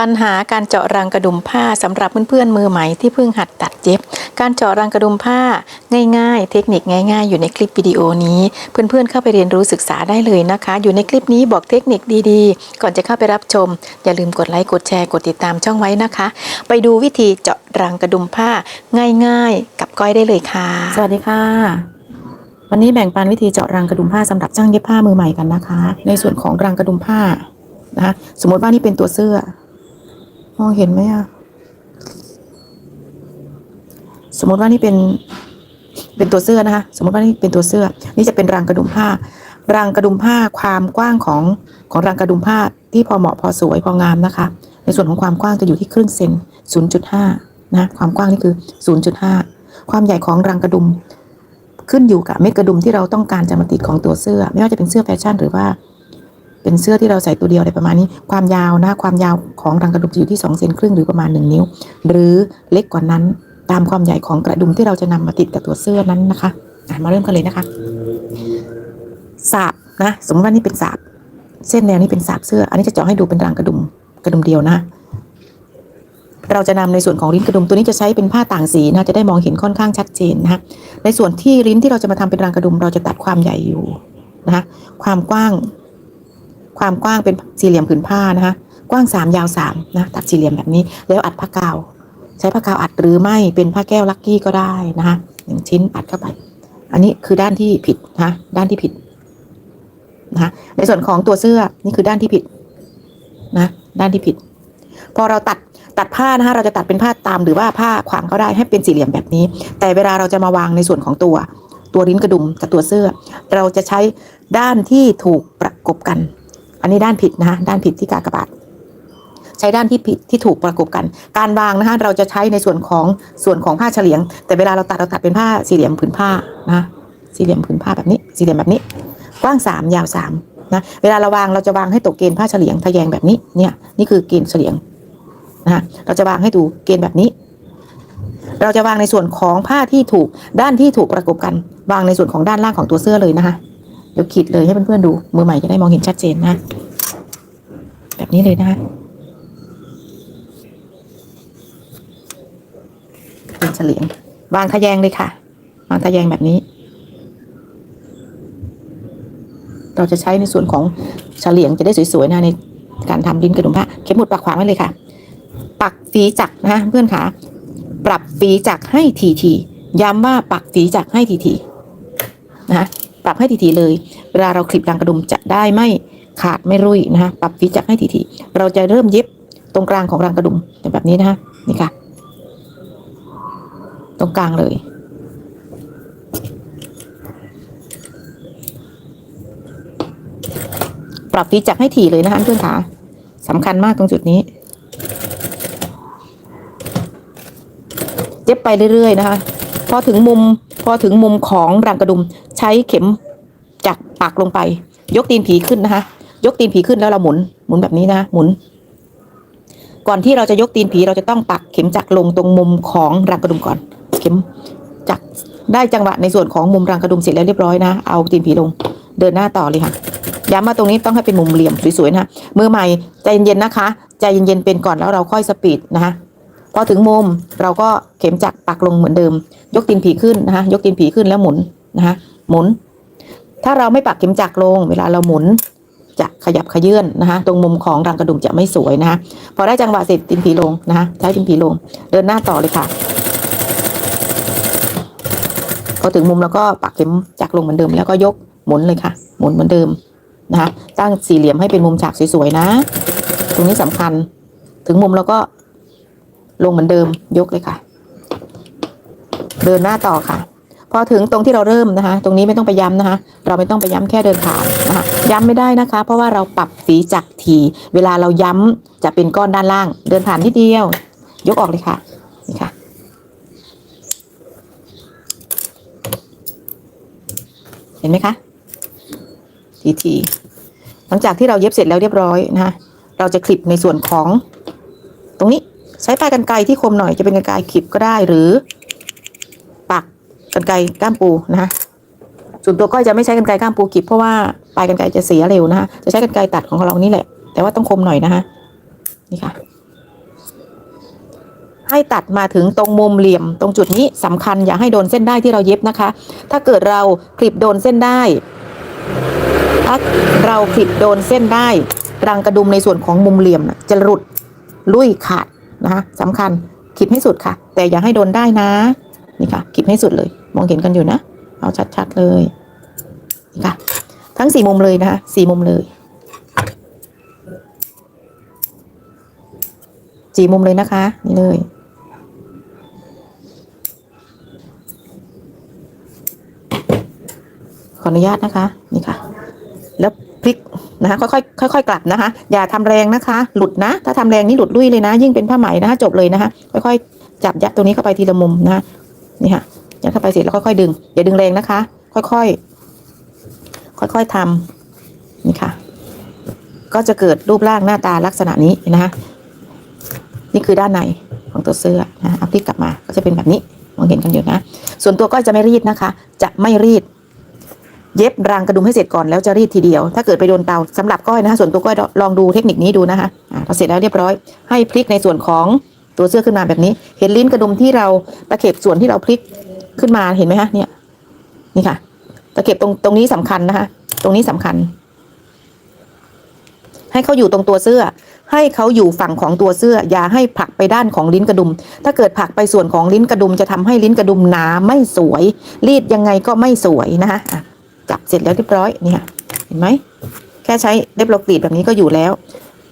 ปัญหาการเจาะรังกระดุมผ้าสำหรับเพื่อนๆมือใหม่ที่เพิ่งหัดตัดเย็บ การเจาะรังกระดุมผ้าง่ายๆ เทคนิคง่าย ๆ อยู่ในคลิปวิดีโอนี้ เพื่อนๆเข้าไปเรียนรู้ศึกษาได้เลยนะคะ อยู่ในคลิปนี้บอกเทคนิคดีๆ ก่อนจะเข้าไปรับชม อย่าลืมกดไลค์กดแชร์กดติดตามช่องไว้นะคะ ไปดูวิธีเจาะรังกระดุมผ้าง่าย ๆ กับก้อยได้เลยค่ะ สวัสดีค่ะวันนี้แบ่งปันวิธีเจาะรังกระดุมผ้าสำหรับช่างเย็บผ้ามือใหม่กันนะคะ ในส่วนของรังกระดุมผ้านะคะสมมติว่านี่เป็นตัวเสื้อ มองเห็นไหมอะสมมติว่านี่เป็น เป็นตัวเสื้อนะคะ สมมติว่านี่เป็นตัวเสื้อ นี่จะเป็นรังกระดุมผ้ารังกระดุมผ้าความกว้างของของรังกระดุมผ้าที่พอเหมาะพอสวยพองามนะคะ ในส่วนของความกว้างจะอยู่ที่ครึ่งเซน 0.5 นะ ความกว้างนี่คือ 0.5 ความใหญ่ของรังกระดุม ขึ้นอยู่กับเม็ดกระดุมที่เราต้องการจะมาติดของตัวเสื้อ ไม่ว่าจะเป็นเสื้อแฟชั่นหรือว่า เป็นเสื้อที่เราใส่ตัวเดียวอะไรประมาณนี้ ความยาวนะความยาวของรังกระดุมจะอยู่ที่2เซนครึ่งหรือประมาณ 1 นิ้ว หรือเล็กกว่านั้นตามความใหญ่ของกระดุมที่เราจะนำมาติดกับตัวเสื้อนั้นนะคะะมาเริ่มกันเลยนะคะสาบนะสมมติว่านี่เป็นสาบเส้นแนวนี้เป็นสาบเสื้อ อันนี้จะเจาะให้ดูเป็นรังกระดุมกระดุมเดียวนะ เราจะนำในส่วนของลิ้นกระดุมตัวนี้จะใช้เป็นผ้าต่างสีนะจะได้มองเห็นค่อนข้างชัดเจนนะคะในส่วนที่ลิ้นที่เราจะมาทำเป็นรังกระดุม เราจะตัดความใหญ่อยู่นะคะความกว้าง ความกว้างเป็นสี่เหลี่ยมผืนผ้านะคะกว้างสามยาวสามนะตัดสี่เหลี่ยมแบบนี้ แล้วอัดผ้ากาว ใช้ผ้ากาวอัดหรือไม่เป็นผ้าแก้วลักกี้ก็ได้นะคะหนึ่งชิ้นอัดเข้าไป อันนี้คือด้านที่ผิดนะด้านที่ผิดนะะในส่วนของตัวเสื้อนี่คือด้านที่ผิดนะด้านที่ผิด พอเราตัดตัดผ้านะคะเราจะตัดเป็นผ้าตามหรือว่าผ้าขวางก็ได้ให้เป็นสี่เหลี่ยมแบบนี้ แต่เวลาเราจะมาวางในส่วนของตัวตัวลิ้นกระดุมกับตัวเสื้อ เราจะใช้ด้านที่ถูกประกบกัน อันนี้ด้านผิดนะคะด้านผิดที่กากบาทใช้ด้านที่ผิดที่ถูกประกบกัน การวางนะคะเราจะใช้ในส่วนของส่วนของผ้าเฉลียง แต่เวลาเราตัดเราตัดเป็นผ้าสี่เหลี่ยมผืนผ้านะสี่เหลี่ยมผืนผ้าแบบนี้ สี่เหลี่ยมแบบนี้ กว้างสามยาวสามนะเวลาเราวางเราจะวางให้ตกเกณฑ์ผ้าเฉลียงทะแยงแบบนี้เนี่ยนี่คือเกณฑ์เฉลียงนะเราจะวางให้ดูเกณฑ์แบบนี้ เราจะวางในส่วนของผ้าที่ถูกด้านที่ถูกประกบกัน วางในส่วนของด้านล่างของตัวเสื้อเลยนะคะ เดี๋ยวขีดเลยให้เพื่อนๆดู มือใหม่จะได้มองเห็นชัดเจนนะ แบบนี้เลยนะคะเป็นเฉลียง วางทะแยงเลยค่ะ วางทะแยงแบบนี้ เราจะใช้ในส่วนของเฉลียงจะได้สวยๆนะในการทำลิ้นกระดุมผ้าเข็มหมุดปักขวางไว้เลยค่ะ ปักฝีจักนะเพื่อนขาปรับฝีจักให้ทีทีๆย้ำว่าปักฝีจักให้ทีทีๆนะคะ ปรับให้ทีทีๆเลย เวลาเราคลิปรังกระดุมจะได้ไม่ขาดไม่รุ่ยนะคะปรับฝีจักให้ทีทีๆเราจะเริ่มเย็บตรงกลางของรังกระดุมแบบนี้นะคะนี่ค่ะ ตรงกลางเลยปรับฟีจักให้ถี่เลยนะคะเพื่อนขาสำคัญมากตรงจุดนี้ เย็บไปเรื่อยๆนะคะ พอถึงมุม พอถึงมุมของรังกระดุมใช้เข็มจักปักลงไป ยกตีนผีขึ้นนะคะยกตีนผีขึ้นแล้วเราหมุนหมุนแบบนี้นะหมุน ก่อนที่เราจะยกตีนผีเราจะต้องปักเข็มจักลงตรงมุมของรังกระดุมก่อน เข็มจักได้จังหวะในส่วนของมุมรังกระดุมเสร็จแล้วเรียบร้อยนะเอาตีนผีลงเดินหน้าต่อเลยค่ะย้ำว่าตรงนี้ต้องให้เป็นมุมเหลี่ยมสวยๆนะมือใหม่ใจเย็นๆนะคะ ใจเย็นๆเป็นก่อนแล้วเราค่อยสปีดนะคะ พอถึงมุมเราก็เข็มจักรปักลงเหมือนเดิม ยกตีนผีขึ้นนะคะยกตีนผีขึ้นแล้วหมุนนะคะหมุน ถ้าเราไม่ปักเข็มจักรลง เวลาเราหมุนจะขยับขยื่นนะคะตรงมุมของรังกระดุมจะไม่สวยนะคะพอได้จังหวะเสร็จตีนผีลงนะคะใช้ตีนผีลง เดินหน้าต่อเลยค่ะ พอถึงมุมแล้วก็ปักเข็มจักรลงเหมือนเดิมแล้วก็ยกหมุนเลยค่ะ หมุนเหมือนเดิมนะคะตั้งสี่เหลี่ยมให้เป็นมุมฉากสวยๆนะ ตรงนี้สำคัญ ถึงมุมแล้วก็ ลงเหมือนเดิมยกเลยค่ะ เดินหน้าต่อค่ะ พอถึงตรงที่เราเริ่มนะคะ ตรงนี้ไม่ต้องไปย้ำนะคะ เราไม่ต้องไปย้ำแค่เดินผ่านนะคะย้ำไม่ได้นะคะ เพราะว่าเราปรับฝีจักรทีเวลาเราย้ำจะเป็นก้อนด้านล่าง เดินผ่านนิดเดียว ยกออกเลยค่ะนี่ค่ะเห็นไหมคะทีทีหลังจากที่เราเย็บเสร็จแล้วเรียบร้อยนะคะเราจะคลิปในส่วนของตรงนี้ ใช้ปลายกันไกรที่คมหน่อยจะเป็นกันไกรคลิปก็ได้หรือ ปักกันไกรก้ามปูนะคะส่วนตัวก้อยจะไม่ใช้กันไกรก้ามปูคลิปเพราะว่าปลายกันไกรจะเสียเร็วนะคะจะใช้กันไกรตัดของเรานี่แหละ แต่ว่าต้องคมหน่อยนะคะนี่ค่ะให้ตัดมาถึงตรงมุมเหลี่ยมตรงจุดนี้สำคัญอย่าให้โดนเส้นได้ที่เราเย็บนะคะ ถ้าเกิดเราคลิปโดนเส้นได้ถ้าเราคลิปโดนเส้นได้รังกระดุมในส่วนของมุมเหลี่ยมนะจะหลุดลุยขาด นะคะสำคัญคลิปให้สุดค่ะ แต่อย่าให้โดนได้นะ นี่ค่ะคลิปให้สุดเลย มองเห็นกันอยู่นะ เอาชัดๆเลยนี่ค่ะ ทั้งสี่มุมเลยนะคะสี่มุมเลยสี่มุมเลยนะคะ นี่เลยขออนุญาตนะคะ นี่ค่ะ นะคะค่อยๆค่อยๆกลับนะคะ อย่าทำแรงนะคะ หลุดนะ ถ้าทำแรงนี่หลุดลุยเลยนะ ยิ่งเป็นผ้าไหมนะคะจบเลยนะคะ ค่อยๆ จับยัดตรงนี้เข้าไปทีละมุมนะะนี่ค่ะยัดเข้าไปเสร็จแล้วค่อยๆดึงอย่าดึงแรงนะคะ ค่อยๆ ค่อยๆทำนี่ค่ะ ก็จะเกิดรูปร่างหน้าตาลักษณะนี้นะคะนี่คือด้านในของตัวเสื้อนะเอาพลิกกลับมาก็จะเป็นแบบนี้มองเห็นกันอยู่นะ ส่วนตัวก็จะไม่รีดนะคะ จะไม่รีด เย็บรางกระดุมให้เสร็จก่อนแล้วจะรีดทีเดียว ถ้าเกิดไปโดนเตาสำหรับก้อยนะคะส่วนตัวก้อยลองดูเทคนิคนี้ดูนะคะอ่าพอเสร็จแล้วเรียบร้อย ให้พลิกในส่วนของตัวเสื้อขึ้นมาแบบนี้ เห็นลิ้นกระดุมที่เราตะเข็บส่วนที่เราพลิกขึ้นมาเห็นไหมคะเนี่ยนี่ค่ะ ตะเข็บตรงตรงนี้สำคัญนะคะ ตรงนี้สำคัญ ให้เขาอยู่ตรงตัวเสื้อ ให้เขาอยู่ฝั่งของตัวเสื้อ อย่าให้ผักไปด้านของลิ้นกระดุม ถ้าเกิดผักไปส่วนของลิ้นกระดุม จะทำให้ลิ้นกระดุมหนาไม่สวย รีดยังไงก็ไม่สวยนะคะ จับเสร็จแล้วเรียบร้อยเนี่ยเห็นไหมแค่ใช้เล็บโลกรีดแบบนี้ก็อยู่แล้ว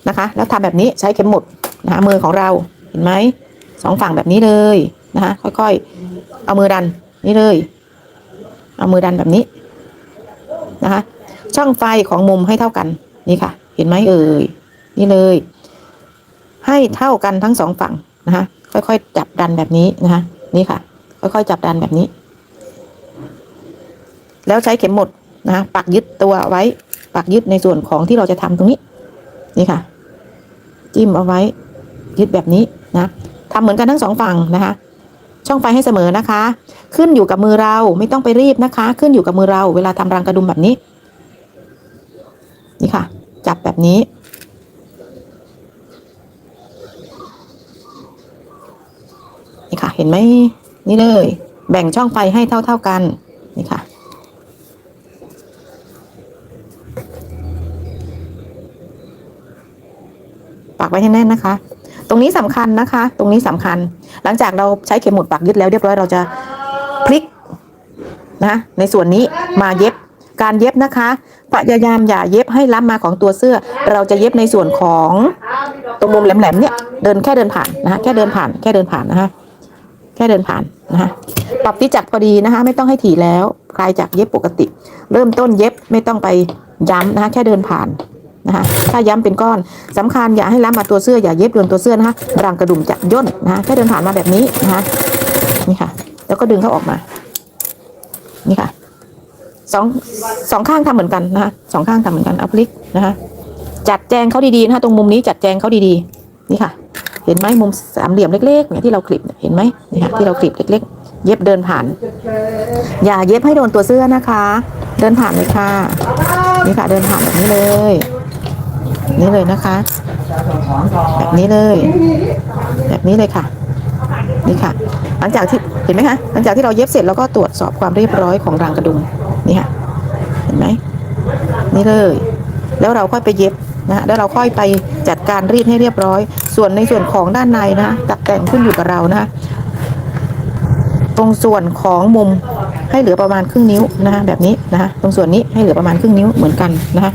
นะคะ แล้วทำแบบนี้ใช้เข็มหมุดนะคะมือของเราเห็นไหมสองฝั่งแบบนี้เลยนะคะค่อยๆ เอามือดันนี่เลย เอามือดันแบบนี้นะคะ ช่องไฟของมุมให้เท่ากันนี่ค่ะ เห็นไหมเอ่ยนี่เลย ให้เท่ากันทั้งสองฝั่งนะคะค่อยๆ จับดันแบบนี้นะคะนี่ค่ะ ค่อยๆ จับดันแบบนี้ แล้วใช้เข็มหมดนะคะปักยึดตัวไว้ ปักยึดในส่วนของที่เราจะทำตรงนี้ นี่ค่ะ จิ้มเอาไว้ ยึดแบบนี้นะทำเหมือนกันทั้งสองฝั่งนะคะ ช่องไฟให้เสมอนะคะ ขึ้นอยู่กับมือเราไม่ต้องไปรีบนะคะ ขึ้นอยู่กับมือเราเวลาทำรังกระดุมแบบนี้ นี่ค่ะ จับแบบนี้นี่ค่ะ เห็นไหมนี่เลย แบ่งช่องไฟให้เท่า ๆกัน นี่ค่ะ ปักไว้ให้แน่นนะคะ ตรงนี้สำคัญนะคะ ตรงนี้สำคัญ หลังจากเราใช้เข็มหมุดปักยึดแล้วเรียบร้อยเราจะพลิกนะในส่วนนี้มาเย็บการเย็บนะคะพยายามอย่าเย็บให้ล้ำมาของตัวเสื้อ เราจะเย็บในส่วนของตรงมุมแหลมๆเนี่ยเดินแค่เดินผ่านนะคะแค่เดินผ่านแค่เดินผ่านนะคะแค่เดินผ่านนะคะปรับที่จักพอดีนะคะ ไม่ต้องให้ถี่แล้วคลายจากเย็บปกติ เริ่มต้นเย็บไม่ต้องไปย้ำนะคะแค่เดินผ่าน นะคะถ้าย้ำเป็นก้อนสำคัญอย่าให้ล้ำมาตัวเสื้ออย่าเย็บโดนตัวเสื้อนะคะรังกระดุมจะย่นนะคะแค่เดินผ่านมาแบบนี้นะคะนี่ค่ะ แล้วก็ดึงเขาออกมา นี่ค่ะสองสองข้างทำเหมือนกันนะคะสองข้างทำเหมือนกันเอาพลิกนะคะจัดแจงเขาดีๆนะคะตรงมุมนี้จัดแจงเขาดีๆ นี่ค่ะ เห็นไหมมุมสามเหลี่ยมเล็กๆเนี่ยที่เราคลิปเห็นไหมนี่ค่ะที่เราคลิปเล็ก ๆ เย็บเดินผ่าน อย่าเย็บให้โดนตัวเสื้อนะคะ เดินผ่านเลยค่ะ นี่ค่ะเดินผ่านแบบนี้เลย นี่เลยนะคะ แบบนี้เลย แบบนี้เลยค่ะ นี่ค่ะ หลังจากที่เห็นไหมคะหลังจากที่เราเย็บเสร็จแล้วก็ตรวจสอบความเรียบร้อยของรางกระดุมนี่ค่ะ เห็นไหมนี่เลย แล้วเราค่อยไปเย็บนะแล้วเราค่อยไปจัดการรีดให้เรียบร้อย ส่วนในส่วนของด้านในนะตัดแต่งขึ้นอยู่กับเรานะคะตรงส่วนของมุมให้เหลือประมาณครึ่งนิ้วนะคะแบบนี้นะคะตรงส่วนนี้ให้เหลือประมาณครึ่งนิ้วเหมือนกันนะคะ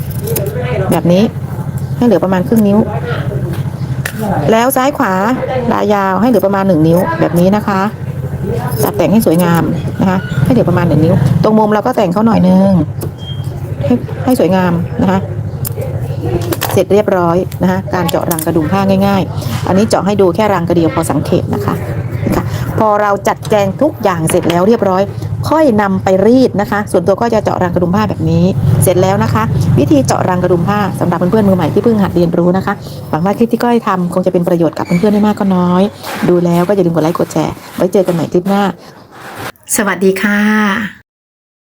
แบบนี้ ให้เหลือประมาณครึ่งนิ้ว แล้วซ้ายขวาลายยาวให้เหลือประมาณหนึ่งนิ้วแบบนี้นะคะ ตัดแต่งให้สวยงามนะคะ ให้เหลือประมาณหนึ่งนิ้ว ตรงมุมเราก็แต่งเขาหน่อยนึงให้ให้สวยงามนะคะเสร็จเรียบร้อยนะคะการเจาะรังกระดุมผ้าง่าย ๆ อันนี้เจาะให้ดูแค่รังกระเดียวพอสังเกตนะคะ พอเราจัดแจงทุกอย่างเสร็จแล้วเรียบร้อย ค่อยนำไปรีดนะคะ ส่วนตัวก็จะเจาะรังกระดุมผ้าแบบนี้ เสร็จแล้วนะคะ วิธีเจาะรังกระดุมผ้าสำหรับเพื่อนๆมือใหม่ที่เพิ่งหัดเรียนรู้นะคะหวังว่าคลิปที่ก้อยทำคงจะเป็นประโยชน์กับเพื่อนๆไม่มากก็น้อย ดูแล้วก็อย่าลืมกดไลค์กดแชร์ไว้เจอกันใหม่คลิปหน้า สวัสดีค่ะ